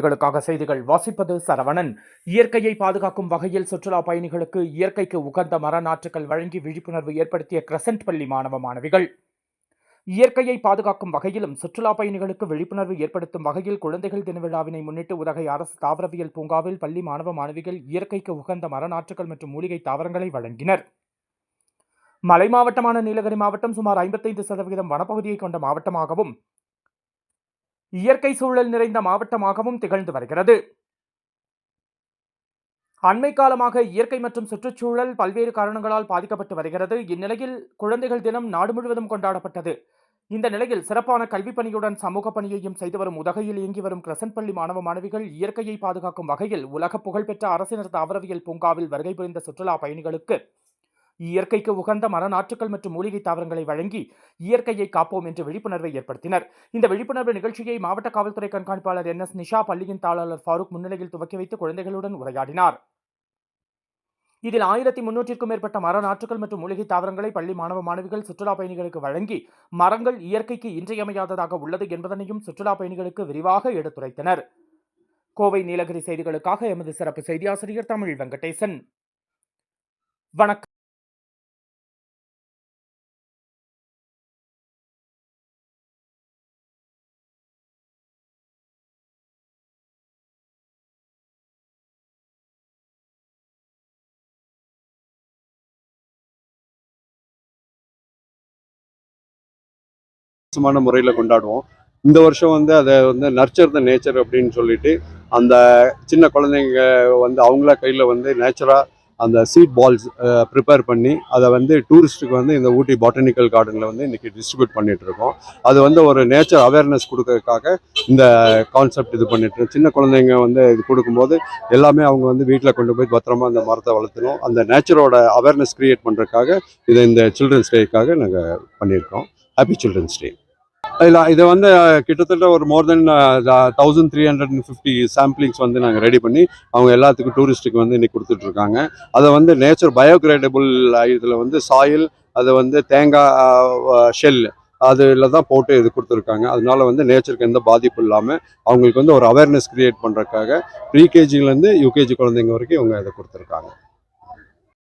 செய்திகளுக்காக செய்திகள் வாசிப்பது சரவணன். இயற்கையை பாதுகாக்கும் வகையில் சுற்றுலா பயணிகளுக்கு இயற்கைக்கு உகந்த மர நாற்றுகள் வழங்கி விழிப்புணர்வு ஏற்படுத்திய கிரசன்ட் பள்ளி மாணவ மாணவிகள். இயற்கையை பாதுகாக்கும் வகையிலும் சுற்றுலா பயணிகளுக்கு விழிப்புணர்வு ஏற்படுத்தும் வகையில் குழந்தைகள் தின விழாவினை முன்னிட்டு உதகை அரசு தாவரவியல் பூங்காவில் பள்ளி மாணவ மாணவிகள் இயற்கைக்கு உகந்த மரநாற்றுகள் மற்றும் மூலிகை தாவரங்களை வழங்கினர். மலை மாவட்டமான நீலகிரி மாவட்டம் சுமார் ஐம்பத்தைந்து சதவீதம் வனப்பகுதியை கொண்ட மாவட்டமாகவும் இயற்கை சூழல் நிறைந்த மாவட்டமாகவும் திகழ்ந்து வருகிறது. அண்மை காலமாக இயற்கை மற்றும் சுற்றுச்சூழல் பல்வேறு காரணங்களால் பாதிக்கப்பட்டு வருகிறது. இந்நிலையில் குழந்தைகள் தினம் நாடு முழுவதும் கொண்டாடப்பட்டது. இந்த நிலையில் சிறப்பான கல்விப் பணியுடன் சமூக பணியையும் செய்து வரும் உதகையில் இயங்கி வரும் கிரசன் பள்ளி மாணவ மாணவிகள் இயற்கையை பாதுகாக்கும் வகையில் உலக புகழ்பெற்ற அரசினர் தாவரவியல் பூங்காவில் வருகை புரிந்த சுற்றுலா பயணிகளுக்கு இயற்கைக்கு உகந்த மரநாற்றுகள் மற்றும் மூலிகை தாவரங்களை வழங்கி இயற்கையை காப்போம் என்று விழிப்புணர்வை ஏற்படுத்தினர். இந்த விழிப்புணர்வு நிகழ்ச்சியை மாவட்ட காவல்துறை கண்காணிப்பாளர் என். எஸ். நிஷா பள்ளியின் தாளர் ஃபாரூக் முன்னிலையில் துவக்கி வைத்து குழந்தைகளுடன் உரையாடினார். இதில் ஆயிரத்தி முன்னூற்றிற்கும் மேற்பட்ட மர நாற்றுகள் மற்றும் மூலிகை தாவரங்களை பள்ளி மாணவ மாணவிகள் சுற்றுலா பயணிகளுக்கு வழங்கி மரங்கள் இயற்கைக்கு இன்றியமையாததாக உள்ளது என்பதனையும் சுற்றுலா பயணிகளுக்கு விரிவாக எடுத்துரைத்தனர். கோவை நீலகிரி செய்திகளுக்காக எமது சிறப்பு செய்தியாசிரியர் தமிழ் வெங்கடேசன். வணக்கம். வித்தியாசமான முறையில் கொண்டாடுவோம். இந்த வருஷம் வந்து அதை வந்து நர்ச்சர் த நேச்சர் அப்படின்னு சொல்லிட்டு அந்த சின்ன குழந்தைங்க வந்து அவங்கள கையில் வந்து நேச்சராக அந்த சீட் பால்ஸ் ப்ரிப்பேர் பண்ணி அதை வந்து டூரிஸ்ட்டுக்கு வந்து இந்த ஊட்டி பாட்டனிக்கல் கார்டனில் வந்து இன்றைக்கி டிஸ்ட்ரிபியூட் பண்ணிகிட்ருக்கோம் அது வந்து ஒரு நேச்சர் அவேர்னஸ் கொடுக்கறதுக்காக இந்த கான்செப்ட் இது பண்ணிட்டுருக்கோம். சின்ன குழந்தைங்க வந்து இது கொடுக்கும்போது எல்லாமே அவங்க வந்து வீட்டில் கொண்டு போய் பத்திரமா அந்த மரத்தை வளர்த்தணும் அந்த நேச்சரோட அவேர்னஸ் க்ரியேட் பண்ணுறதுக்காக இதை இந்த சில்ட்ரன்ஸ் டேக்காக நாங்கள் பண்ணியிருக்கோம். ஹாப்பி சில்ட்ரன்ஸ் டே இல்லை இது வந்து கிட்டத்தட்ட ஒரு more than thousand three hundred and fifty samplings வந்து நாங்கள் ரெடி பண்ணி அவங்க எல்லாத்துக்கும் டூரிஸ்ட்டுக்கு வந்து இன்னைக்கு கொடுத்துட்ருக்காங்க. அதை வந்து நேச்சர் பயோக்ரேடபிள் இதில் வந்து சாயில் அதை வந்து தேங்காய் ஷெல் அதில் தான் போட்டு இது கொடுத்துருக்காங்க. அதனால வந்து நேச்சருக்கு எந்த பாதிப்பும் இல்லாமல் அவங்களுக்கு வந்து ஒரு அவேர்னஸ் க்ரியேட் பண்ணுறதுக்காக ப்ரீகேஜிலேருந்து யூகேஜி குழந்தைங்க வரைக்கும் இவங்க இதை கொடுத்துருக்காங்க.